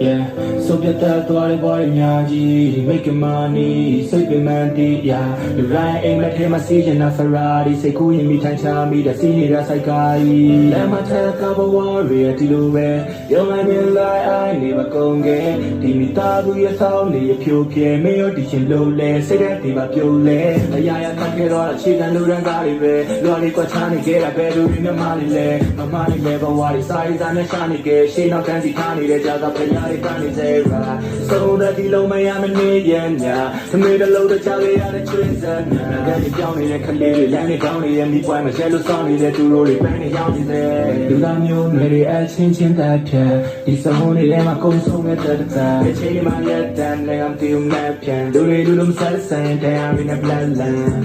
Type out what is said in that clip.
yeah ဆိုပြတ်သက်သွားတဲ့ဘဝတွေများကြီး make money စိတ်ပင်မန်တီး yeah လူတိုင်းအိမ်မက်ထဲမှာစီးချင်တာ Ferrari စိတ်ကူးရင်မိထိုင်ချမိတဲ့စီးနေတာစိုက်ကားကြီးလက်မထက်ကဘဝတွေဒီလိုပဲရုံးလိုက်မြင်လိုက်အိုင်နေမကုန်ခဲ့ဒီမိသားစုရဲ့ဆောင်းနေရဖြိုးပြဲမင်းရောဒီချင်းလို့လဲစိတ်ထဲဒီမှာပြုံးလဲအရာရာခက်ခဲတော့အခြေခံလူရန်ကားတွေပဲလွာတွေကွာချနေခဲ့တာပဲလူတွေမျက်မှောက်နေလဲမမနေလဲဘဝတွေစာရေးစာနဲ့ရှာနေခဲ့ရှေးနောက်တန်းစီထားနေတဲ့ကြာသာဖရာတွေကနေစေရာဆုံးတဲ့ဒီလုံးမရမနေရညာသမီးတစ်လုံးတစ်ချလေးရတဲ့ချွေးစံညာငါကကြောင်းနေတဲ့ခလေးတွေလမ်းတွေကောင်းနေတဲ့မိပွိုင်းမရှဲလို့စောင်းနေတဲ့သူတို့တွေပန်းနေရောက်နေတယ်လူသားမျိုးနွယ်တွေအချင်းချင်းတက်ဖြတ်ဒီစမုန်းတွေထဲမှာကုန်းဆုံးတဲ့တက်တက်အချိန်မှလက်တန်းနဲ့အမ်တီမက်ပြန်လူတွေလူလုံးဆက်ဆန်တရားရင်းနဲ့ blood land